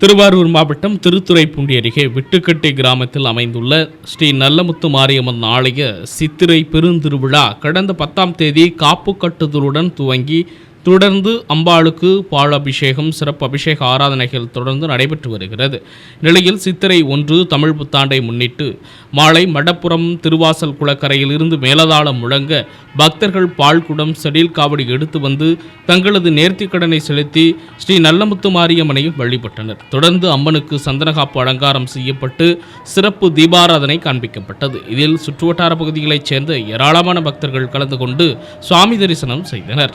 திருவாரூர் மாவட்டம் திருத்துறைப்பூண்டி அருகே விட்டுக்கட்டை கிராமத்தில் அமைந்துள்ள ஸ்ரீ நல்லமுத்து மாரியம்மன் ஆலய சித்திரை பெருந்திருவிழா கடந்த பத்தாம் தேதி காப்பு கட்டுதலுடன் துவங்கி தொடர்ந்து அம்பாளுக்கு பால் அபிஷேகம் சிறப்பு அபிஷேக ஆராதனைகள் தொடர்ந்து நடைபெற்று வருகிறது. நிலையில் சித்திரை ஒன்று தமிழ் புத்தாண்டை முன்னிட்டு மாலை மடப்புறம் திருவாசல் குளக்கரையில் இருந்து மேலதாளம் முழங்க பக்தர்கள் பால்குடம் செடில் காவடி எடுத்து வந்து தங்களது நேர்த்திக்கடனை செலுத்தி ஸ்ரீ நல்லமுத்து மாரியம்மனையும் வழிபட்டனர். தொடர்ந்து அம்மனுக்கு சந்தனகாப்பு அலங்காரம் செய்யப்பட்டு சிறப்பு தீபாராதனை காண்பிக்கப்பட்டது. இதில் சுற்றுவட்டார பகுதிகளைச் சேர்ந்த ஏராளமான பக்தர்கள் கலந்து கொண்டு சுவாமி தரிசனம் செய்தனர்.